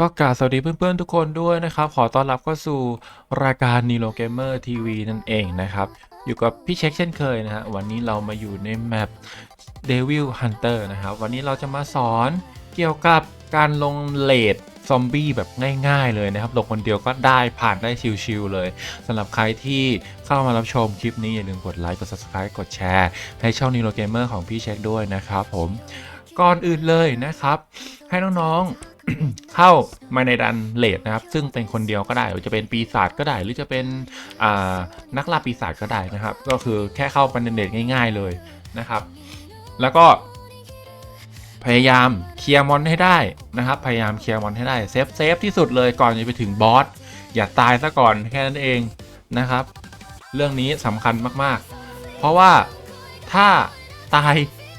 ก็กราบสวัสดีเพื่อนๆทุกคนด้วยนะครับ ขอต้อนรับเข้าสู่รายการ n e o Gamer TV นั่นเองนะครับ อยู่กับพี่เช็คเช่นเคยนะฮะวันนี้เรามาอยู่ในแมป Devil Hunter นะครับ วันนี้เราจะมาสอนเกี่ยวกับการลงเลดซอมบี้แบบง่ายๆเลยนะครับลงคนเดียวก็ได้ผ่านได้ชิวๆเลยสำหรับใครที่เข้ามารับชมคลิปนี้ อย่าลืมกดไลค์กด Subscribe กดแชร์ ให้ช่อง n e o Gamer ของพี่เช็คด้วยนะครับผมก่อนอื่นเลยนะครับ ให้น้องๆ เข้ามาในดันเลดนะครับ ซึ่งเป็นคนเดียวก็ได้หรือจะเป็นปีศาจก็ได้ หรือจะเป็นนักล่าปีศาจก็ได้นะครับ ก็คือแค่เข้าไปในเลดง่าย ๆเลยนะครับ แล้วก็พยายามเคลียร์มอนให้ได้นะครับ พยายามเคลียร์มอนให้ได้เซฟเซฟที่สุดเลยก่อนจะไปถึงบอสอย่าตายซะก่อนแค่นั้นเองนะครับ เรื่องนี้สำคัญมากๆ เพราะว่าถ้าตาย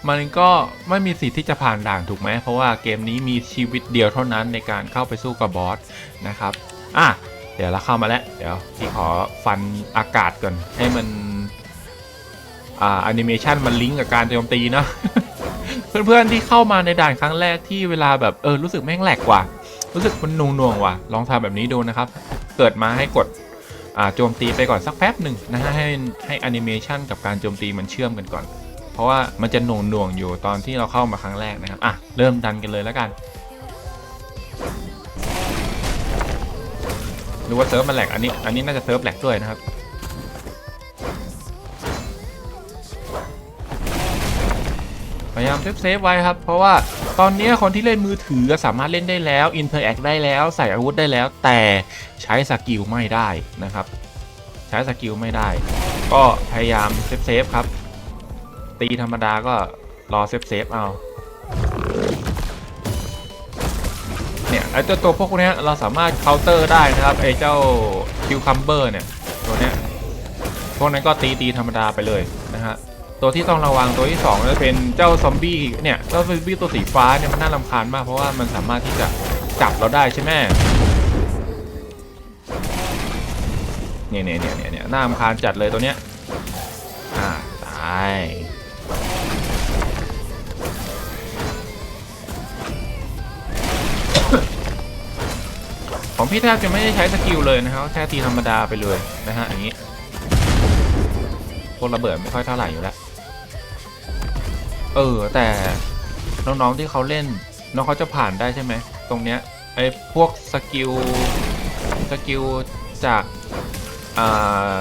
มันก็ไม่มีสิทธิ์ที่จะผ่านด่านถูกไหมเพราะว่าเกมนี้มีชีวิตเดียวเท่านั้นในการเข้าไปสู้กับบอสนะครับอะเดี๋ยวเราเข้ามาแล้ว เดี๋ยวพี่ขอฟันอากาศก่อนให้มันอ่าแอนิเมชันมันลิงก์กับการโจมตีเนาะเพื่อนๆที่เข้ามาในด่านครั้งแรกที่เวลาแบบเออรู้สึกแม่งแหลกกว่ะรู้สึกมันหน่วงๆว่ะลองทำแบบนี้ดูนะครับ เกิดมาให้กดอ่าโจมตีไปก่อนสักแป๊บหนึ่งนะฮะให้ให้แอนิเมชันกับการโจมตีมันเชื่อมกันก่อน ราะว่ามันจะหน่วงหน่วงๆอยู่ตอนที่เราเข้ามาครั้งแรกนะครับอะเริ่มดันกันเลยแล้วกันดูว่าเซิร์ฟมันแหลกอันนี้อันนี้น่าจะเซิร์ฟแหลกด้วยนะครับพยายามเซฟเซฟไว้ครับ เพราะว่าตอนนี้คนที่เล่นมือถือสามารถเล่นได้แล้ว Interact ได้แล้วใส่อาวุธได้แล้ว แต่ใช้สกิลไม่ได้นะครับ ใช้สกิลไม่ได้ ก็พยายามเซฟเซฟครับ ตีธรรมดาก็รอเซฟเซฟเอาเนี่ยไอ้เจ้าตัวพวกนี้เราสามารถเคาน์เตอร์ได้นะครับไอ้เจ้าคิวคัมเบอร์เนี่ยตัวเนี้ยพวกนั้นก็ตีตีธรรมดาไปเลยนะฮะตัวที่ต้องระวังตัวที่2จะเป็นเจ้าซอมบี้เนี่ยเจ้าซอมบี้ตัวสีฟ้าเนี่ยมันน่ารำคาญมากเพราะว่ามันสามารถที่จะจับเราได้ใช่ไหมเนี่ยเนี่ยเนี่ยเนี่ยเนี่ยน่ารำคาญจัดเลยตัวเนี้ยอ่าตาย ของพี่แทบจะไม่ได้ใช้สกิลเลยนะครับแค่ตีธรรมดาไปเลยนะฮะอย่างนี้พวกระเบิดไม่ค่อยเท่าไหร่อยู่แล้ว เออแต่น้องๆที่เขาเล่น น้องเขาจะผ่านได้ใช่ไหมตรงเนี้ยไอ้พวกสกิลสกิลจากอ่า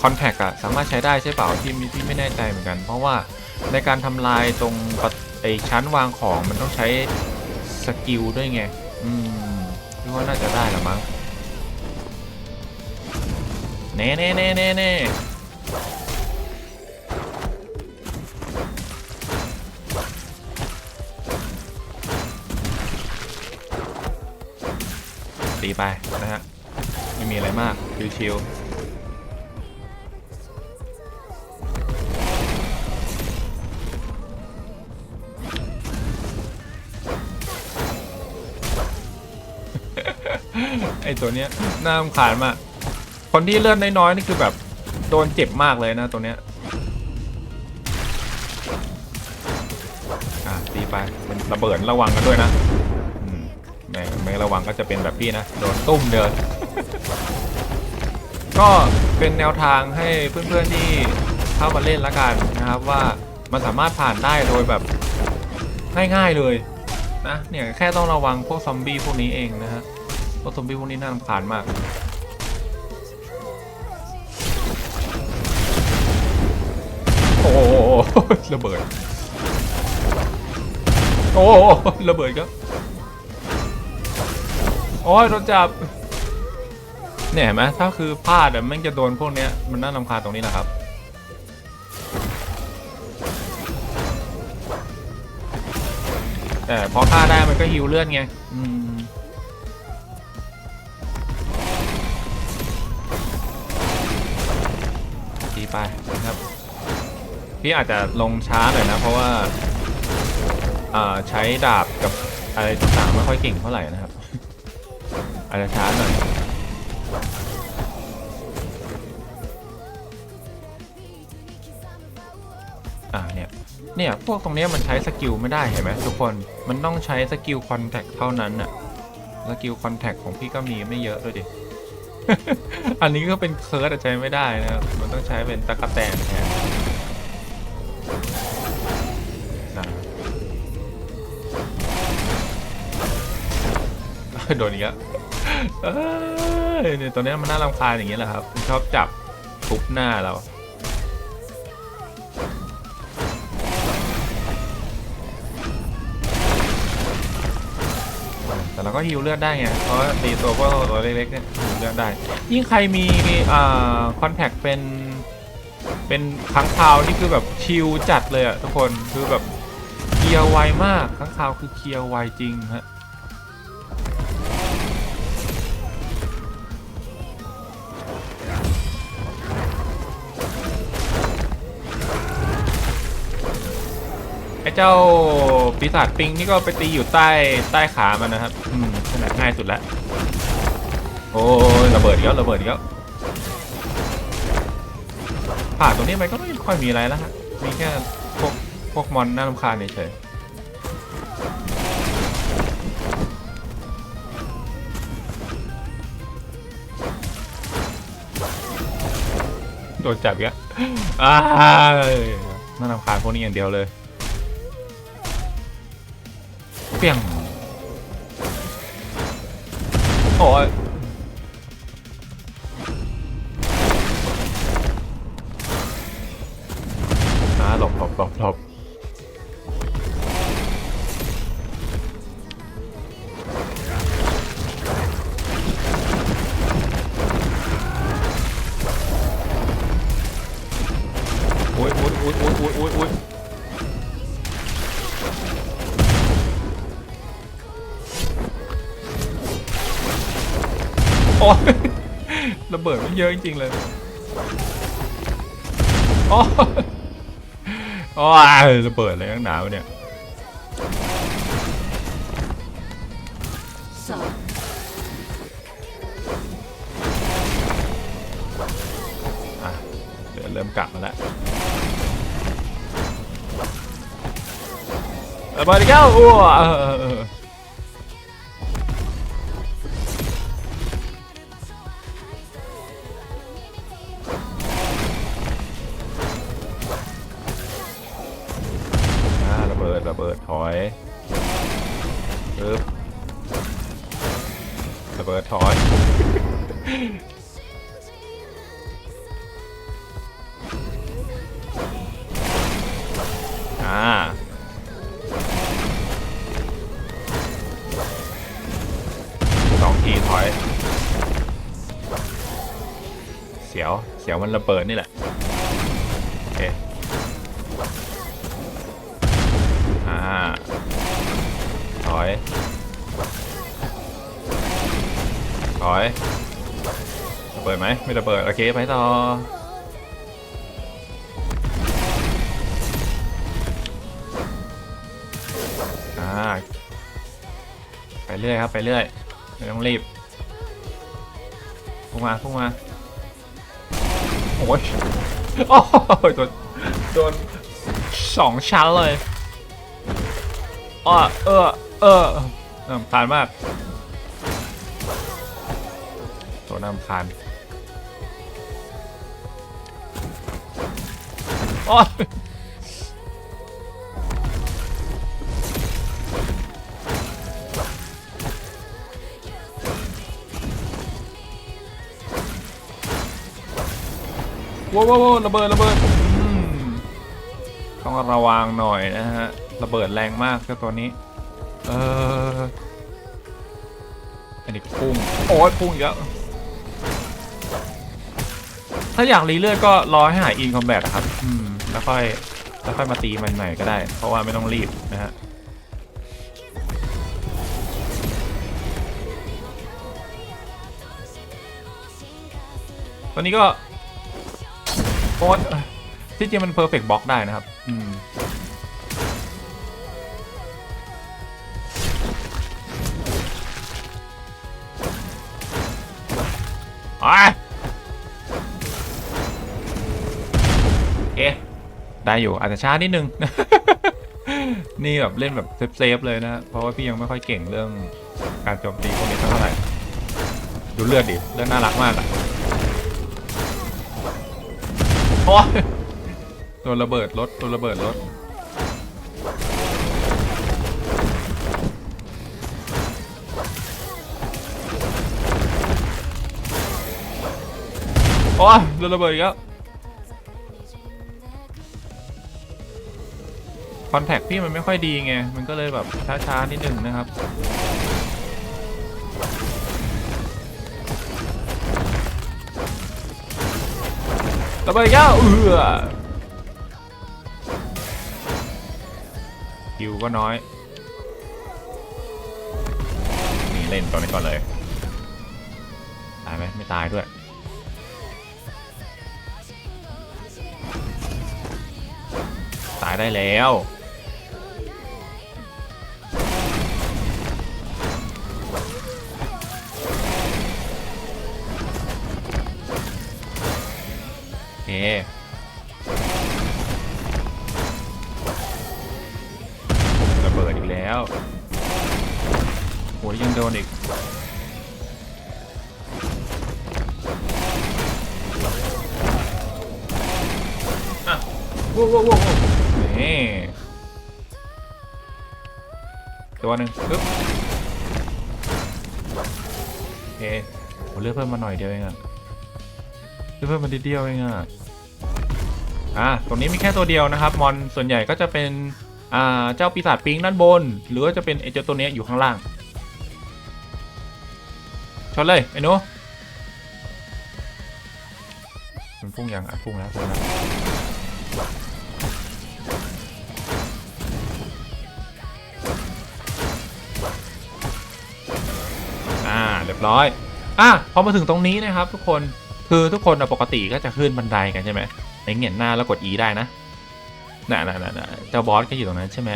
คอนแทคอะสามารถใช้ได้ใช่เปล่าที่มีที่ไม่แน่ใจเหมือนกัน เพราะว่าในการทำลายตรงไอชั้นวางของมันต้องใช้สกิลด้วยไง อืม คิดว่าน่าจะได้ละมั้งเน่เน่เน่เน่เน่ตีไปนะฮะ ไม่มีอะไรมาก ชิวๆ ตัวเนี้ยน่ารำคาญมาก คนที่เลือดน้อยๆนี่คือแบบโดนเจ็บมากเลยนะตัวเนี้ยอะตีไปมันระเบิดระวังกันด้วยนะไม่ไม่ระวังก็จะเป็นแบบพี่นะโดนตุ้มเดินก็เป็นแนวทางให้เพื่อนๆที่เข้ามาเล่นละกันนะครับว่ามันสามารถผ่านได้โดยแบบง่ายๆเลยนะเนี่ยแค่ต้องระวังพวกซอมบี้พวกนี้เองนะฮะ พวกซอมบี้พวกนี้น่ารำคาญมาก โอ้โหระเบิด โอ้โหระเบิดครับ โอ้ยโดนจับ เนี่ยเห็นไหมถ้าคือพลาดอะแม่งจะโดนพวกเนี้ยมันน่ารำคาญตรงนี้แหละครับแต่พอฆ่าได้มันก็ฮิวเลือดไง อืม ไปนะครับ พี่อาจจะลงช้าหน่อยนะ เพราะว่าใช้ดาบกับอะไรต่างๆไม่ค่อยเก่งเท่าไหร่นะครับ อาจจะช้าหน่อยอ่าเนี่ย เนี่ยพวกตรงนี้มันใช้สกิลไม่ได้เห็นไหมทุกคน มันต้องใช้สกิลคอนแทคเท่านั้นน่ะสกิลคอนแทคของพี่ก็มีไม่เยอะด้วยดิ อันนี้ก็เป็นเคิร์ดใช้ไม่ได้นะครับ มันต้องใช้เป็นตะกะแตนแทนนะโดนอีกแล้วเอ้เนี่ยตัวนี้มันน่ารำคาญอย่างเงี้ยแหละครับ ชอบจับทุบหน้าเรา แต่เราก็ฮิวเลือดได้ไง เพราะว่าตีตัวก็ตัวเล็กๆเนี่ยฮิวเลือดได้ ยิ่งใครมีอ่าคอนแทคเป็น เป็นค้างคาวนี่คือแบบชิลจัดเลยอะทุกคน คือแบบเคลียร์ไวมากค้างคาวคือเคลียร์ไวจริงฮะ เจ้าปีศาจปิงนี่ก็ไปตีอยู่ใต้ใต้ขามันนะครับอืมขนาดง่ายสุดแล้วโอ้ยระเบิดอีกแล้วระเบิดอีกแล้วผ่านตรงนี้ไปก็ไม่ค่อยมีอะไรแล้วฮะมีแค่พวกพวกมอนน่ารำคาญเฉยโดนจับอีกแล้วอ้าน่ารำคาญพวกนี้อย่างเดียวเลย เปียงโอ้ยอ่าหลบหลบหลบหลบ ระเบิดไมันเยอะจริงๆเลยโอ้ยโอ้ระเบิดอะไรตั้งหนาวเนี่ยเดี๋ยวเริ่มกลับมาแล้วระเบิดอีกแล้วอ้ว บิดระเบิดถอยปึ๊บระเบิดถอยอ่าสองทีถอย เสียว เสียวมันระเบิดนี่แหละ อยระเบิดไหมไม่ระเบิดโอเคไปต่ออไปเรื่อยครับไปเรื่อยไม่ต้องรีบพุ่งมาพุ่งมาโอ้ยโอ้ยโดนโดนสองชั้นเลยอ้อเออเออน้ำคาญมาก ตัวน้ำคาญโอ้ยว้าวว้าวระเบิดระเบิดอืมต้องระวังหน่อยนะฮะ ระเบิดแรงมากเจ้าตัวนี้ เอออันนี้พุ่ง โอ้ยพุ่งอีกแล้วถ้าอยากรีเลือดก็รอให้หายอินคอมแบทครับ อืม แล้วค่อย แล้วค่อยมาตีมันใหม่ก็ได้ เพราะว่าไม่ต้องรีบนะฮะ ตอนนี้ก็โอ๊ตที่จริงมันเพอร์เฟกต์บล็อกได้นะครับ อืม ได้อยู่อาจจะช้านิดนึง นี่แบบเล่นแบบเซฟๆเลยนะ เพราะว่าพี่ยังไม่ค่อยเก่งเรื่องการโจมตีพวกนี้เท่าไหร่ ดูเลือดดิ เลือดน่ารักมากอะโอ้ตัวระเบิดรถตัวระเบิดรถโอ้ยโดนระเบิดอีกแล้ว คอนแทคพี่มันไม่ค่อยดีไง มันก็เลยแบบช้าๆนิดหนึ่งนะครับระเบิดอีกแล้วเอือคิวก็น้อยนี่เล่นตัวนี้ก่อนเลย ตายไหมไม่ตายด้วยตายได้แล้ว ระเบิดอีกแล้วโหยังโดนอีกอะว้าวว้าวว้าวนี่ตัวหนึ่งปึ๊บโอเคโหเลือกเพิ่มมาหน่อยเดียวเองอะเลือกเพิ่มมานิดเดียวเองอะ อะตรงนี้มีแค่ตัวเดียวนะครับมอนส่วนใหญ่ก็จะเป็นอ่าเจ้าปีศาจปิงด้านบน หรือว่าจะเป็นไอเจ้าตัวเนี้ยอยู่ข้างล่างชนเลยไอ้หนูมันพุ่งยังอะพุ่งแล้วพุ่งแล้วอ่าเรียบร้อยอะพอมาถึงตรงนี้นะครับทุกคนคือทุกคนปกติก็จะขึ้นบันไดกันใช่ไหม ในเงียนหน้าแล้วกด E ได้นะน่ะน่ะน่ะน่ะเจ้าบอสก็อยู่ตรงนั้นใช่ไหม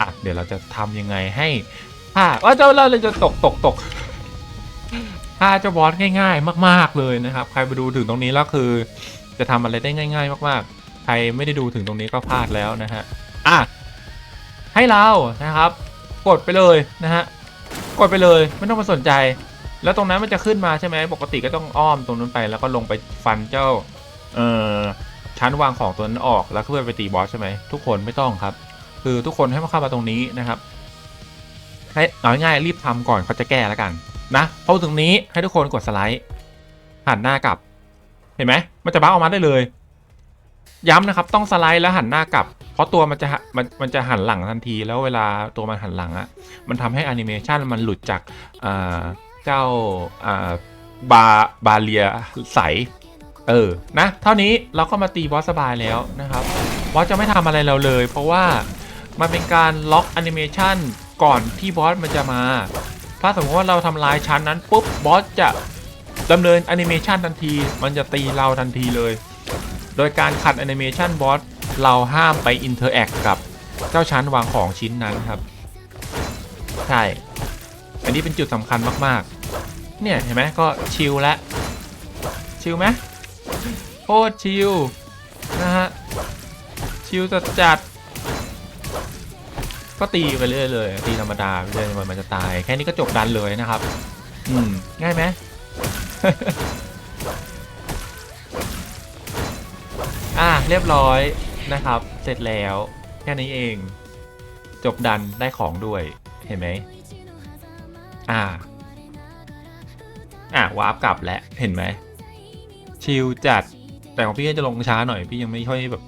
อะเดี๋ยวเราจะทำยังไงให้ถ้าว่าเจ้าเราจะตกตกตกถ้าเจ้าบอสง่าย ๆ มาก ๆเลยนะครับ ใครไปดูถึงตรงนี้แล้วคือ จะทำอะไรได้ง่าย ๆ มาก ๆ ใครไม่ได้ดูถึงตรงนี้ก็พลาดแล้วนะฮะอะให้เรานะครับ กดไปเลยนะฮะกดไปเลยไม่ต้องมาสนใจ แล้วตรงนั้นมันจะขึ้นมาใช่ไหมปกติก็ต้องอ้อมตรงนั้นไป แล้วก็ลงไปฟันเจ้า เอ่อ ชั้นวางของตัวนั้นออกแล้วเพื่อไปตีบอสใช่ไหมทุกคนไม่ต้องครับ คือทุกคนให้มาเข้ามาตรงนี้นะครับให้เอาง่ายรีบทำก่อนเขาจะแก้แล้วกันนะพราะตรงนี้ให้ทุกคนกดสไลด์หันหน้ากลับ เห็นไหมมันจะบ้าออกมาได้เลย ย้ำนะครับ ต้องสไลด์แล้วหันหน้ากลับ เพราะตัวมันจะมันมันจะหันหลังทันทีแล้วเวลาตัวมันหันหลังอะมันทำให้อนิเมชันมันหลุดจากเจ้าบาบาเลียใส เออ นะ เท่านี้เราก็มาตีบอสสบายแล้วนะครับบอสจะไม่ทำอะไรเราเลย เพราะว่ามันเป็นการล็อกแอนิเมชันก่อนที่บอสมันจะมา ถ้าสมมติว่าเราทำลายชั้นนั้นปุ๊บบอสจะดำเนินแอนิเมชันทันที มันจะตีเราทันทีเลย โดยการขัดแอนิเมชันบอสเราห้ามไปอินเทอร์แอคกับเจ้าชั้นวางของชิ้นนั้นครับ ใช่ อันนี้เป็นจุดสำคัญมาก ๆ เนี่ย เห็นไหมก็ชิลแล้วชิลไหม ตรชิลนะฮะ ชิลจัดจัดก็ตีไปเรื่อยเลยตีธรรมดาไปเรื่อยมันมันจะตาย แค่นี้ก็จบดันเลยนะครับ อืม ง่ายไหมอะเรียบร้อยนะครับ เสร็จแล้ว แค่นี้เอง จบดันได้ของด้วยเห็นไหมอ่า อะวาร์ปกลับแล้วเห็นไหมชิลจัด แต่ของพี่ก็จะลงช้าหน่อยพี่ยังไม่ค่อยแบบ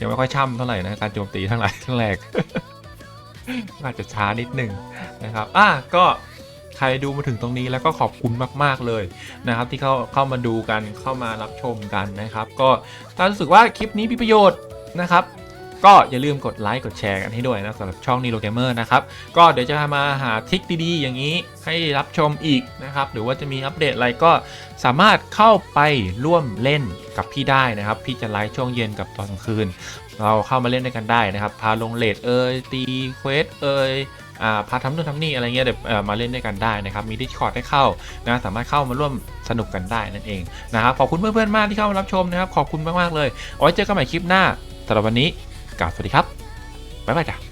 ยังไม่ค่อยช่ำเท่าไหร่นะการโจมตีทั้งหลายทั้งแหลกอาจจะช้านิดหนึ่งนะครับอะก็ใครดูมาถึงตรงนี้แล้วก็ขอบคุณมาก ๆ เลยนะครับ ที่เข้าเข้ามาดูกันเข้ามารับชมกันนะครับ ก็ถ้ารู้สึกว่าคลิปนี้มีประโยชน์นะครับ ก็อย่าลืมกดไลค์กดแชร์กันให้ด้วยนะสำหรับช่องนีโ o เกมเมอร์นะครับ ก็เดี๋ยวจะมาหาทริคดีๆ อย่างนี้ให้รับชมอีกนะครับ หรือว่าจะมีอัปเดตอะไรก็สามารถเข้าไปร่วมเล่นกับพี่ได้นะครับ พี่จะไลฟ์ช่วงเย็นกับตอนกลางคืน เราเข้ามาเล่นด้วยกันได้นะครับ พาลงเลดเอยตีเควสเอยอ่าพาทำนู่นทำนี่อะไรเงี้ยเดี๋ยวมาเล่นด้วยกันได้นะครับ มี Discord ให้เข้านะสามารถเข้ามาร่วมสนุกกันได้นั่นเองนะครับขอบคุณเพื่อนๆมากที่เข้ามารับชมนะครับ ขอบคุณมากๆเลยเอาไว้เจอกันใหม่คลิปหน้าสำหรับวันนี้ กล่าวสวัสดีครับบ๊ายบายจ้ะ